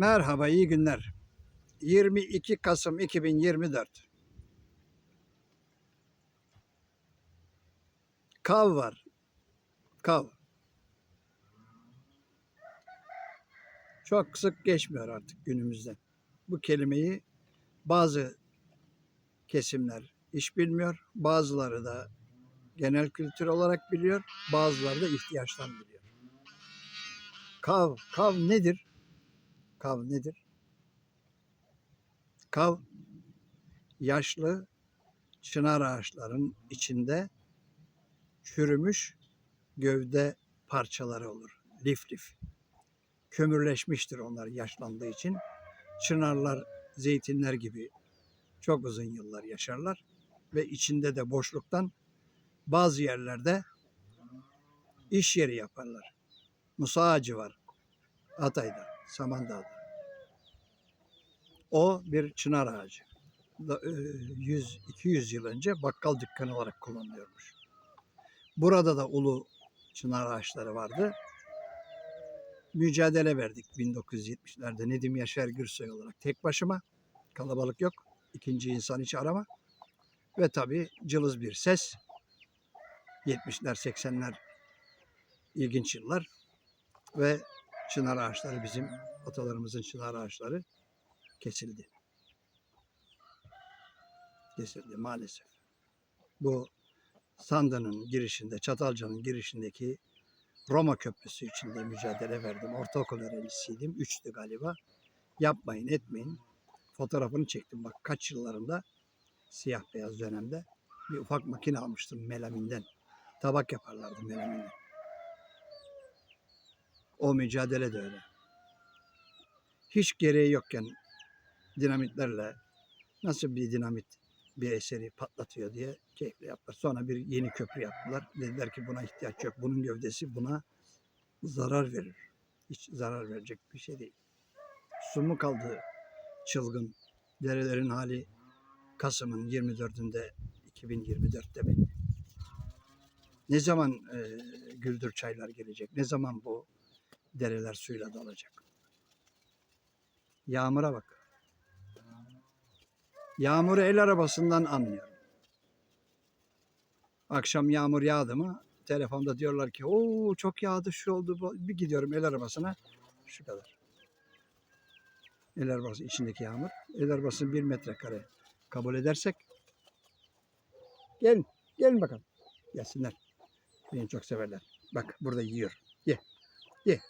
Merhaba, iyi günler. 22 Kasım 2024. Kav var. Kav. Çok sık geçmiyor artık günümüzde. Bu kelimeyi bazı kesimler hiç bilmiyor. Bazıları da genel kültür olarak biliyor. Bazıları da ihtiyaçtan biliyor. Kav, kav nedir? Kav nedir? Kav yaşlı çınar ağaçların içinde çürümüş gövde parçaları olur. Lif lif. Kömürleşmiştir onlar yaşlandığı için. Çınarlar, zeytinler gibi çok uzun yıllar yaşarlar ve içinde de boşluktan bazı yerlerde iş yeri yaparlar. Musa ağacı var Hatay'da, Samandağ'da. O bir çınar ağacı. Da- e, 100-200 yıl önce bakkal dükkanı olarak kullanılıyormuş. Burada da ulu çınar ağaçları vardı. Mücadele verdik 1970'lerde Nedim Yaşar Gürsoy olarak tek başıma. Kalabalık yok. ikinci insan hiç arama. Ve tabii cılız bir ses. 70'ler 80'ler ilginç yıllar. Ve çınar ağaçları bizim atalarımızın çınar ağaçları kesildi. Kesildi maalesef. Bu Sanda'nın girişinde, Çatalca'nın girişindeki Roma Köprüsü içinde mücadele verdim. Ortaokul öğrencisiydim. Üçtü galiba. Yapmayın, etmeyin. Fotoğrafını çektim bak kaç yıllarında siyah beyaz dönemde bir ufak makine almıştım melaminden. Tabak yaparlardı melaminden. O mücadele de öyle. Hiç gereği yokken dinamitlerle nasıl bir dinamit bir eseri patlatıyor diye keyifle yaptılar. Sonra bir yeni köprü yaptılar. Dediler ki buna ihtiyaç yok. Bunun gövdesi buna zarar verir. Hiç zarar verecek bir şey değil. Su mu kaldı çılgın? Derelerin hali Kasım'ın 24'ünde 2024'te belli. Ne zaman e, güldür çaylar gelecek? Ne zaman bu dereler suyla dolacak? Yağmura bak. Yağmuru el arabasından anlıyorum. Akşam yağmur yağdı mı telefonda diyorlar ki o çok yağdı şu oldu bu." bir gidiyorum el arabasına şu kadar. El arabası içindeki yağmur. El arabasını bir metrekare kabul edersek gelin gelin bakalım gelsinler. Beni çok severler. Bak burada yiyor. Ye. Ye.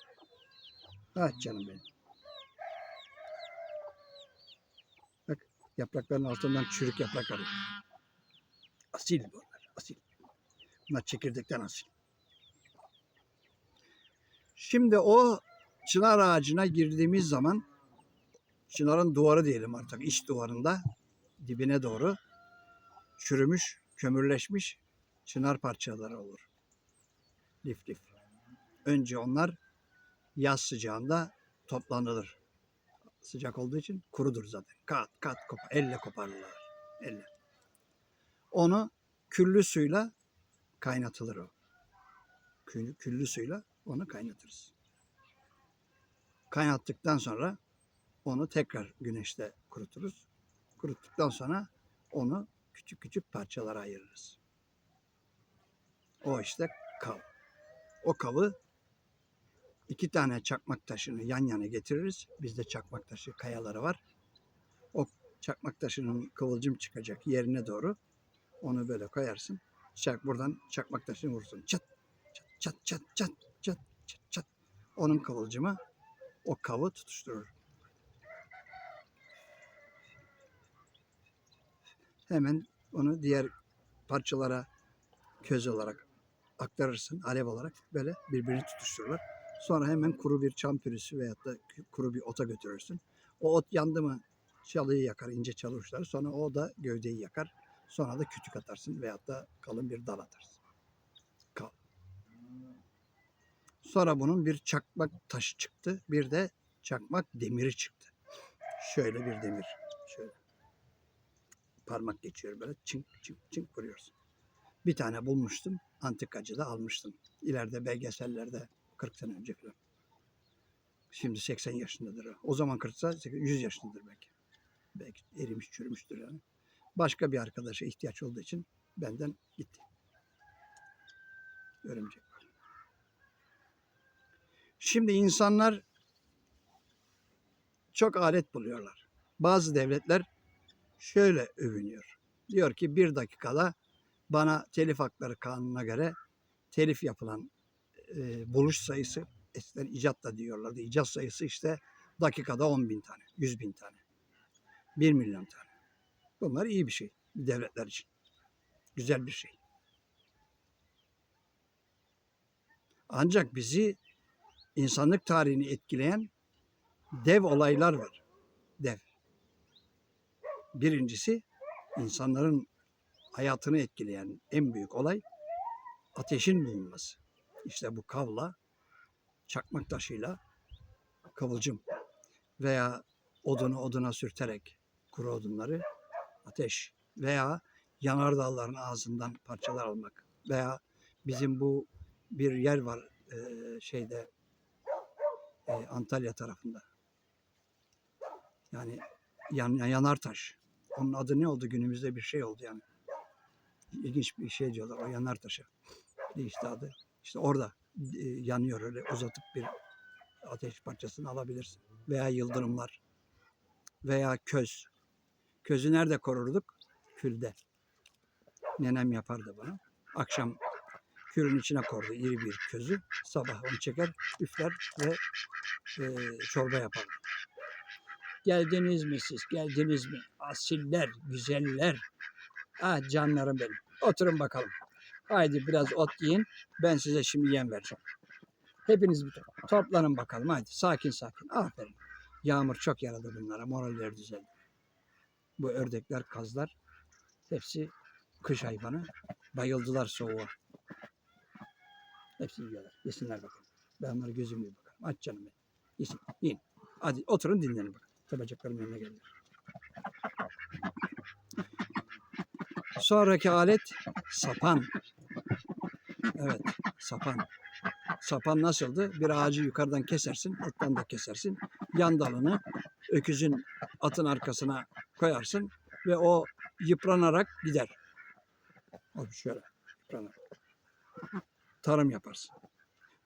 Ah canım benim. Bak yaprakların altından çürük yaprak arıyor. Asil bunlar. Asil. Bunlar çekirdekten asil. Şimdi o çınar ağacına girdiğimiz zaman çınarın duvarı diyelim artık iç duvarında dibine doğru çürümüş, kömürleşmiş çınar parçaları olur. Lif lif. Önce onlar yaz sıcağında toplanılır. Sıcak olduğu için kurudur zaten. Kat kat kopar. Elle koparırlar. Elle. Onu küllü suyla kaynatılır o. Kül- Küllü suyla onu kaynatırız. Kaynattıktan sonra onu tekrar güneşte kuruturuz. Kuruttuktan sonra onu küçük küçük parçalara ayırırız. O işte kav. O kavı iki tane çakmak taşını yan yana getiririz. Bizde çakmak taşı kayaları var. O çakmak taşının kıvılcım çıkacak yerine doğru onu böyle koyarsın. Çak buradan çakmak taşını vursun. Çat çat çat çat çat çat çat. Onun kıvılcımı o kavı tutuşturur. Hemen onu diğer parçalara köz olarak aktarırsın, alev olarak böyle birbirini tutuştururlar. Sonra hemen kuru bir çam pürüzü veyahut da kuru bir ota götürürsün. O ot yandı mı çalıyı yakar, ince çalı uçları. Sonra o da gövdeyi yakar. Sonra da kütük atarsın veyahut da kalın bir dal atarsın. Kal. Sonra bunun bir çakmak taşı çıktı. Bir de çakmak demiri çıktı. Şöyle bir demir. Şöyle. Parmak geçiyor böyle çink çink çink vuruyorsun. Bir tane bulmuştum. Antikacıda almıştım. İleride belgesellerde 40 sene önce falan. Şimdi 80 yaşındadır. o. Zaman 40'sa 100 yaşındadır belki. Belki erimiş çürümüştür yani. Başka bir arkadaşa ihtiyaç olduğu için benden gitti. Örümcek var. Şimdi insanlar çok alet buluyorlar. Bazı devletler şöyle övünüyor. Diyor ki bir dakikada bana telif hakları kanununa göre telif yapılan e, buluş sayısı eskiden icat da diyorlardı. İcat sayısı işte dakikada 10 bin tane, 100 bin tane, 1 milyon tane. Bunlar iyi bir şey devletler için. Güzel bir şey. Ancak bizi insanlık tarihini etkileyen dev olaylar var. Dev. Birincisi insanların hayatını etkileyen en büyük olay ateşin bulunması. İşte bu kavla, çakmak taşıyla kıvılcım veya odunu oduna sürterek kuru odunları ateş veya yanardağların ağzından parçalar almak veya bizim bu bir yer var eee, şeyde eee, Antalya tarafında. Yani yan, Yanartaş. Onun adı ne oldu günümüzde bir şey oldu yani. İlginç bir şey diyorlar o Yanartaş'a. Değişti adı. İşte orada e, yanıyor öyle uzatıp bir ateş parçasını alabilirsin. Veya yıldırımlar. Veya köz. Közü nerede korurduk? Külde. Nenem yapardı bunu. Akşam külün içine kordu iri bir közü. Sabah onu çeker, üfler ve e, çorba yapardı. Geldiniz mi siz? Geldiniz mi? Asiller, güzeller. Ah canlarım benim. Oturun bakalım. Haydi biraz ot yiyin. Ben size şimdi yem vereceğim. Hepiniz bir to- toplanın bakalım. Haydi sakin sakin. Aferin. Yağmur çok yaradı bunlara. Moralleri düzeldi. Bu ördekler, kazlar hepsi kış hayvanı. Bayıldılar soğuğa. Hepsi yiyorlar. Yesinler bakalım. Ben onlara gözümle bakarım. Aç canım benim. Yesin. Yiyin. Hadi oturun dinlenin bakalım. Tabacaklarım yanına geldiler. Sonraki alet sapan. Evet, sapan. Sapan nasıldı? Bir ağacı yukarıdan kesersin, alttan da kesersin. Yan dalını öküzün atın arkasına koyarsın ve o yıpranarak gider. O şöyle yıpranarak. Tarım yaparsın.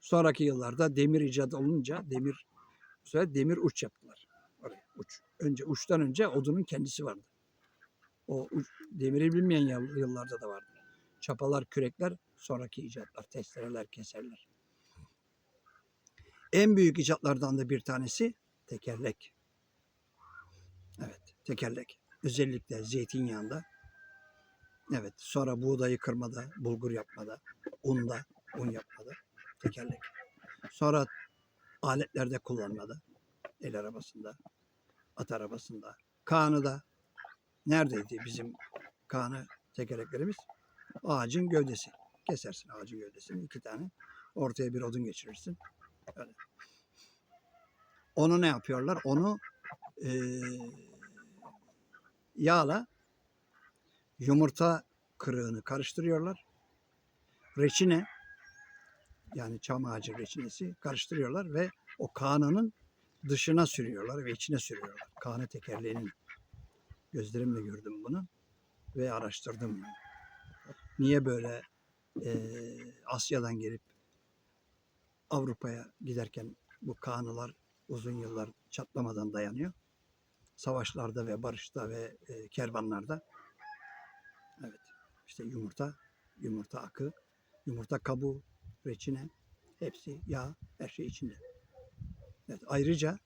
Sonraki yıllarda demir icat olunca demir bu demir uç yaptılar. Oraya uç. Önce uçtan önce odunun kendisi vardı. O uç, demiri bilmeyen yıl- yıllarda da vardı. Çapalar, kürekler, sonraki icatlar, testereler, keserler. En büyük icatlardan da bir tanesi tekerlek. Evet, tekerlek. Özellikle zeytinyağında. Evet, sonra buğdayı kırmada, bulgur yapmada, unda, un yapmada tekerlek. Sonra aletlerde kullanmada, el arabasında, at arabasında, Kaan'ı neredeydi bizim Kaan'ı tekerleklerimiz? Ağacın gövdesi. Kesersin ağacın gövdesini iki tane. Ortaya bir odun geçirirsin. Öyle. Onu ne yapıyorlar? Onu eee, yağla yumurta kırığını karıştırıyorlar. Reçine yani çam ağacı reçinesi karıştırıyorlar ve o kanının dışına sürüyorlar ve içine sürüyorlar. Kanı tekerleğinin. Gözlerimle gördüm bunu ve araştırdım. yani. Niye böyle eee, Asya'dan gelip Avrupa'ya giderken bu kanılar uzun yıllar çatlamadan dayanıyor. Savaşlarda ve barışta ve e, kervanlarda. Evet. işte yumurta, yumurta akı, yumurta kabuğu, reçine, hepsi yağ, her şey içinde. Evet, ayrıca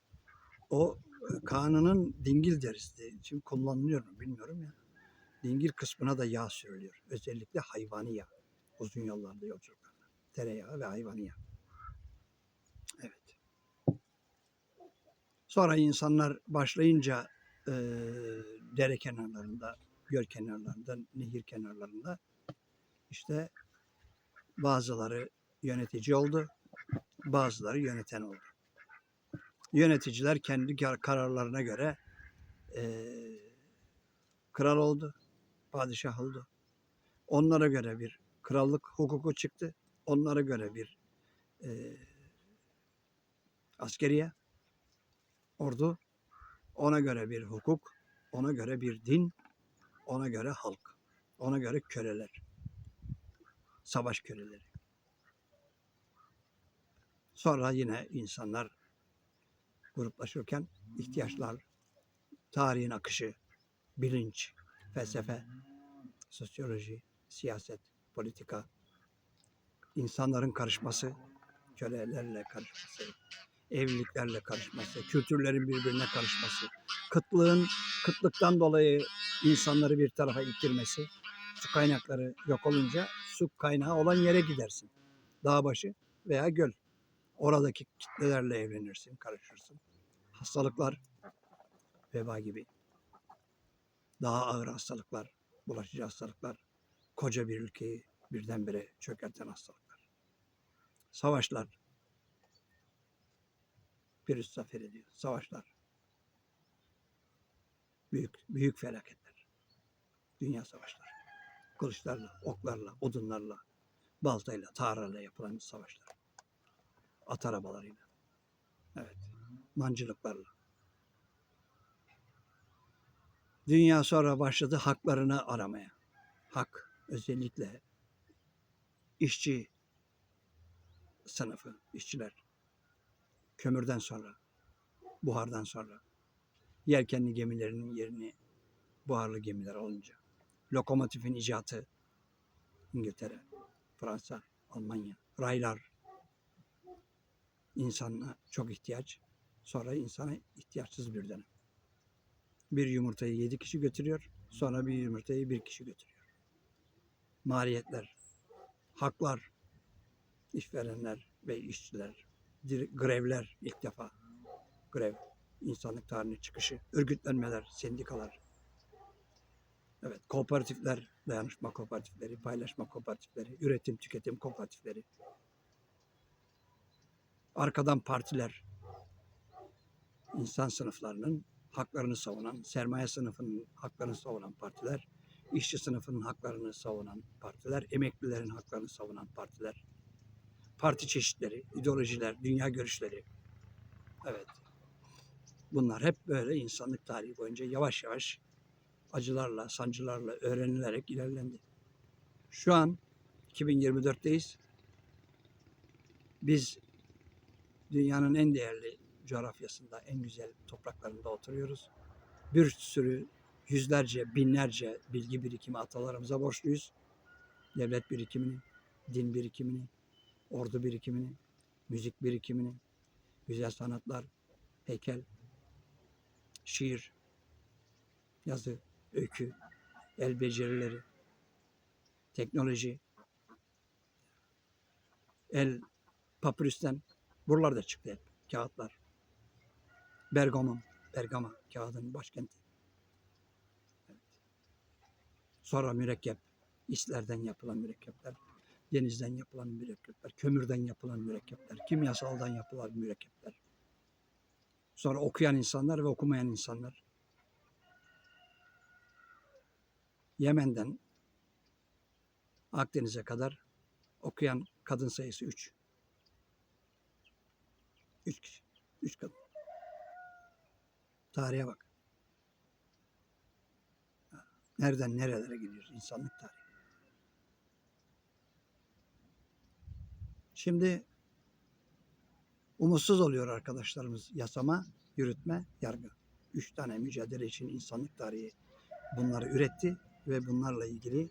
o e, kanının dingil derisi için kullanılıyor mu bilmiyorum ya. Dingil kısmına da yağ sürülüyor. Özellikle hayvani yağ. Uzun yollarda yolculuklarda. Tereyağı ve hayvani yağ. Evet. Sonra insanlar başlayınca e, dere kenarlarında, göl kenarlarında, nehir kenarlarında işte bazıları yönetici oldu, bazıları yöneten oldu. Yöneticiler kendi kar- kararlarına göre e, kral oldu, padişah oldu. Onlara göre bir krallık hukuku çıktı. Onlara göre bir e, askeriye, ordu, ona göre bir hukuk, ona göre bir din, ona göre halk, ona göre köleler. Savaş köleleri. Sonra yine insanlar gruplaşırken ihtiyaçlar, tarihin akışı, bilinç, felsefe, sosyoloji, siyaset, politika, insanların karışması, kölelerle karışması, evliliklerle karışması, kültürlerin birbirine karışması, kıtlığın kıtlıktan dolayı insanları bir tarafa ittirmesi, su kaynakları yok olunca su kaynağı olan yere gidersin. Dağ başı veya göl. Oradaki kitlelerle evlenirsin, karışırsın. Hastalıklar, veba gibi. Daha ağır hastalıklar, bulaşıcı hastalıklar, koca bir ülkeyi birdenbire çökerten hastalıklar. Savaşlar, virüs zafer ediyor. Savaşlar. Büyük, büyük felaketler. Dünya savaşları. Kılıçlarla, oklarla, odunlarla, baltayla, tarlayla yapılan savaşlar. At arabalarıyla. Evet. Mancılıklarla. Dünya sonra başladı haklarını aramaya. Hak özellikle işçi sınıfı, işçiler. Kömürden sonra, buhardan sonra. Yelkenli gemilerinin yerini buharlı gemiler olunca, lokomotifin icatı İngiltere, Fransa, Almanya, raylar insana çok ihtiyaç, sonra insana ihtiyaçsız bir dönem. Bir yumurtayı yedi kişi götürüyor, sonra bir yumurtayı bir kişi götürüyor. Maliyetler, haklar, işverenler ve işçiler, grevler ilk defa. Grev, insanlık tarihine çıkışı, örgütlenmeler, sendikalar. Evet, kooperatifler, dayanışma kooperatifleri, paylaşma kooperatifleri, üretim tüketim kooperatifleri. Arkadan partiler, insan sınıflarının haklarını savunan, sermaye sınıfının haklarını savunan partiler, işçi sınıfının haklarını savunan partiler, emeklilerin haklarını savunan partiler, parti çeşitleri, ideolojiler, dünya görüşleri. Evet. Bunlar hep böyle insanlık tarihi boyunca yavaş yavaş acılarla, sancılarla öğrenilerek ilerlendi. Şu an 2024'teyiz. Biz dünyanın en değerli coğrafyasında, en güzel topraklarında oturuyoruz. Bir sürü yüzlerce, binlerce bilgi birikimi atalarımıza borçluyuz. Devlet birikimini, din birikimini, ordu birikimini, müzik birikimini, güzel sanatlar, heykel, şiir, yazı, öykü, el becerileri, teknoloji, el papyrüsten buralar da çıktı hep, kağıtlar. Bergamon, Bergama kağıdın başkenti. Evet. Sonra mürekkep, islerden yapılan mürekkepler, denizden yapılan mürekkepler, kömürden yapılan mürekkepler, kimyasaldan yapılan mürekkepler. Sonra okuyan insanlar ve okumayan insanlar. Yemen'den Akdeniz'e kadar okuyan kadın sayısı 3. 3 kişi. 3 kadın. Tarihe bak. Nereden nerelere gidiyoruz insanlık tarihi. Şimdi umutsuz oluyor arkadaşlarımız yasama, yürütme, yargı. Üç tane mücadele için insanlık tarihi bunları üretti ve bunlarla ilgili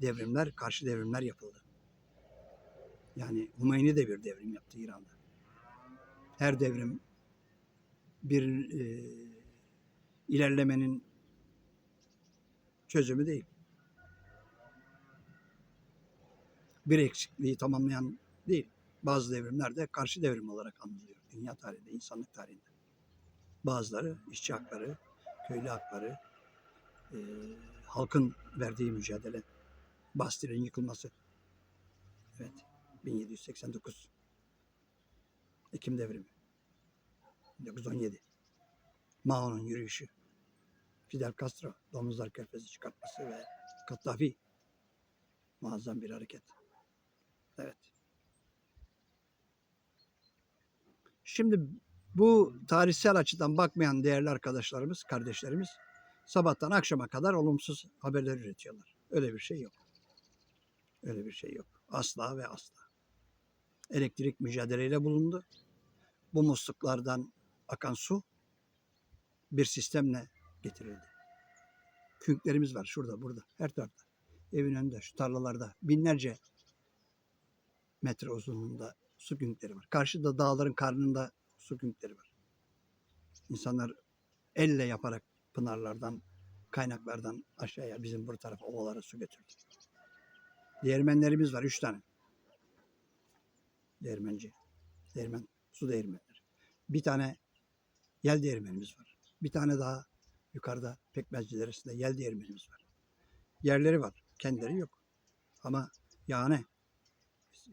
devrimler, karşı devrimler yapıldı. Yani Hümeyni de bir devrim yaptı İran'da. Her devrim bir e, ilerlemenin çözümü değil. Bir eksikliği tamamlayan değil. Bazı devrimler de karşı devrim olarak anılıyor. Dünya tarihinde, insanlık tarihinde. Bazıları işçi hakları, köylü hakları, e, halkın verdiği mücadele, Bastil'in yıkılması. Evet, 1789. Ekim devrimi. 1917. Mao'nun yürüyüşü. Fidel Castro, domuzlar körfezi çıkartması ve Kaddafi. Muazzam bir hareket. Evet. Şimdi Bu tarihsel açıdan bakmayan değerli arkadaşlarımız, kardeşlerimiz sabahtan akşama kadar olumsuz haberler üretiyorlar. Öyle bir şey yok. Öyle bir şey yok. Asla ve asla. Elektrik mücadeleyle bulundu. Bu musluklardan akan su bir sistemle getirildi. Künklerimiz var şurada, burada, her tarafta. Evin önünde, şu tarlalarda binlerce metre uzunluğunda su künkleri var. Karşıda dağların karnında su künkleri var. İnsanlar elle yaparak pınarlardan, kaynaklardan aşağıya bizim bu tarafa ovalara su götürdü. Değirmenlerimiz var üç tane. Değirmenci. Değirmen, su değirmenleri. Bir tane yel değirmenimiz var. Bir tane daha yukarıda Pekmezci Deresi'nde yel değirmenimiz var. Yerleri var. Kendileri yok. Ama yani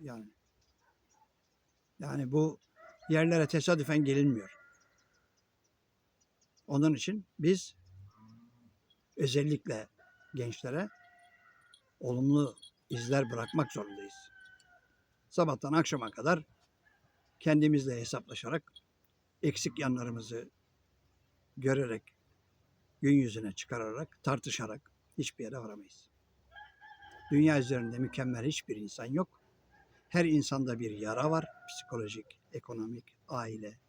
yani yani bu yerlere tesadüfen gelinmiyor. Onun için biz özellikle gençlere olumlu izler bırakmak zorundayız. Sabahtan akşama kadar kendimizle hesaplaşarak eksik yanlarımızı görerek gün yüzüne çıkararak tartışarak hiçbir yere varamayız. Dünya üzerinde mükemmel hiçbir insan yok. Her insanda bir yara var. Psikolojik, ekonomik, aile,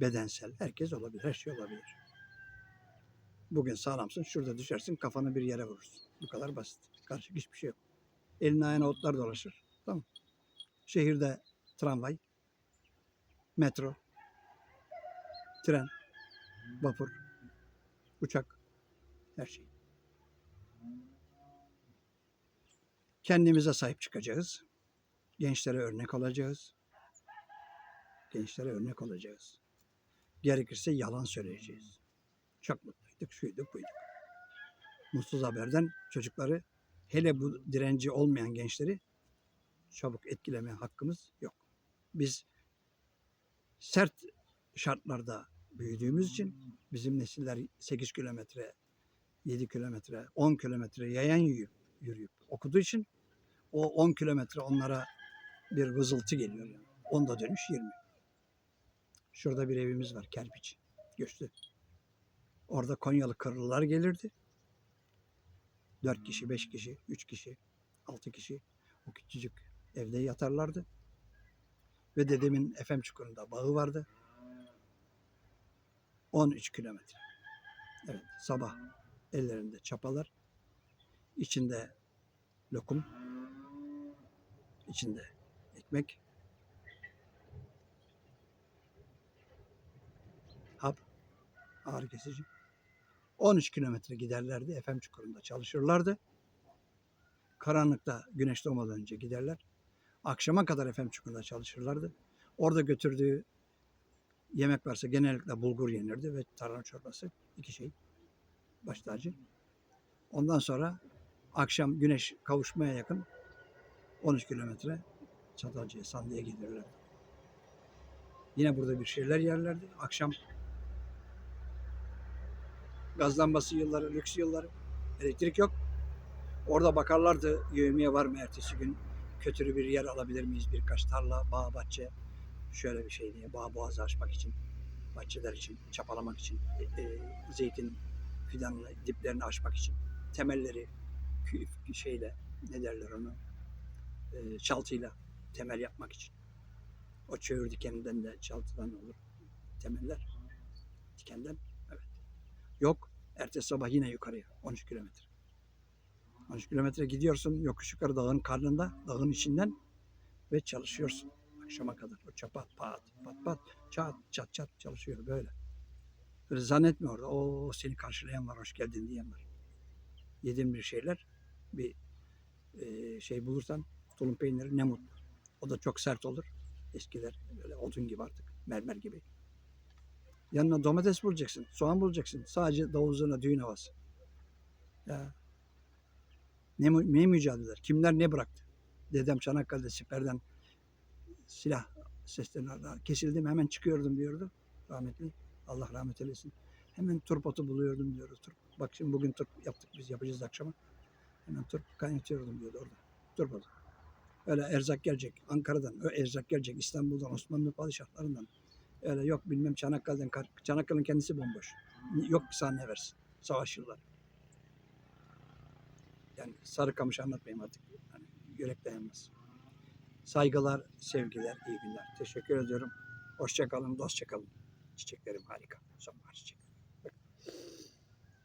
bedensel. Herkes olabilir. Her şey olabilir. Bugün sağlamsın. Şurada düşersin. Kafanı bir yere vurursun. Bu kadar basit. Karışık hiçbir şey yok. Elin ayağına otlar dolaşır. Tamam. Şehirde tramvay, metro, tren, vapur, uçak, her şey. Kendimize sahip çıkacağız. Gençlere örnek olacağız. Gençlere örnek olacağız. Gerekirse yalan söyleyeceğiz. Çok mutluyduk, şuyduk, buyduk. Mutsuz haberden çocukları, hele bu direnci olmayan gençleri çabuk etkilemeye hakkımız yok. Biz sert şartlarda büyüdüğümüz için bizim nesiller 8 kilometre, 7 kilometre, 10 kilometre yayan yürüyüp, yürüyüp okuduğu için o 10 kilometre onlara bir vızıltı geliyor. Yani. Onda dönüş 20. Şurada bir evimiz var kerpiç. Göçtü. Orada Konyalı Kırlılar gelirdi. 4 kişi, 5 kişi, 3 kişi, 6 kişi o küçücük evde yatarlardı. Ve dedemin Efem Çukuru'nda bağı vardı. 13 kilometre. Evet sabah ellerinde çapalar. içinde lokum. içinde ekmek. Hap. Ağrı kesici. 13 kilometre giderlerdi. Efem Çukuru'nda çalışırlardı. Karanlıkta güneş doğmadan önce giderler. Akşama kadar Efem Çukuru'nda çalışırlardı. Orada götürdüğü yemek varsa genellikle bulgur yenirdi ve tarhana çorbası. iki şey. Baş tacı. Ondan sonra akşam güneş kavuşmaya yakın 13 kilometre Çatalca'ya, Sandı'ya gelirler. Yine burada bir şeyler yerlerdi. Akşam gaz lambası yılları, lüks yılları. Elektrik yok. Orada bakarlardı yövmeye var mı ertesi gün kötü bir yer alabilir miyiz? Birkaç tarla, bağ, bahçe şöyle bir şey diye bağ boğazı açmak için, bahçeler için, çapalamak için, e, e, zeytin fidanını, diplerini açmak için, temelleri şeyle ne derler onu e, çaltıyla temel yapmak için. O çöğür dikeninden de çaltıdan olur temeller. Dikenden evet. Yok. Ertesi sabah yine yukarıya 13 kilometre. 13 kilometre gidiyorsun yokuş yukarı dağın karnında, dağın içinden ve çalışıyorsun akşama kadar. O çapat pat pat pat çat çat çat çalışıyor böyle. Böyle zannetme orada. O seni karşılayan var, hoş geldin diyen var. Yediğin bir şeyler, bir e, şey bulursan tulum peyniri ne mutlu. O da çok sert olur. Eskiler böyle odun gibi artık, mermer gibi. Yanına domates bulacaksın, soğan bulacaksın. Sadece davul zurna düğün havası. Ya. Ne, ne mücadeleler, kimler ne bıraktı. Dedem Çanakkale'de siperden silah seslerini ardı. kesildim hemen çıkıyordum diyordu rahmetli. Allah rahmet eylesin. Hemen turp buluyordum diyordu. Turp. Bak şimdi bugün turp yaptık biz yapacağız akşama. Hemen turp kaynatıyordum diyordu orada. Turp. Öyle erzak gelecek Ankara'dan, ö erzak gelecek İstanbul'dan, Osmanlı padişahlarından. Öyle yok bilmem Çanakkale'den Çanakkale'nin kendisi bomboş. Yok bir sahne versin. Savaş yılları. Yani Sarıkamış anlatmayayım artık. Hani yürek dayanmaz. Saygılar, sevgiler, iyi günler. Teşekkür ediyorum. Hoşça kalın, dostça kalın. Çiçeklerim harika. Sonbahar çiçekleri.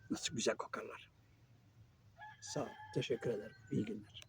Nasıl güzel kokarlar. Sağ ol. Teşekkür ederim. İyi günler.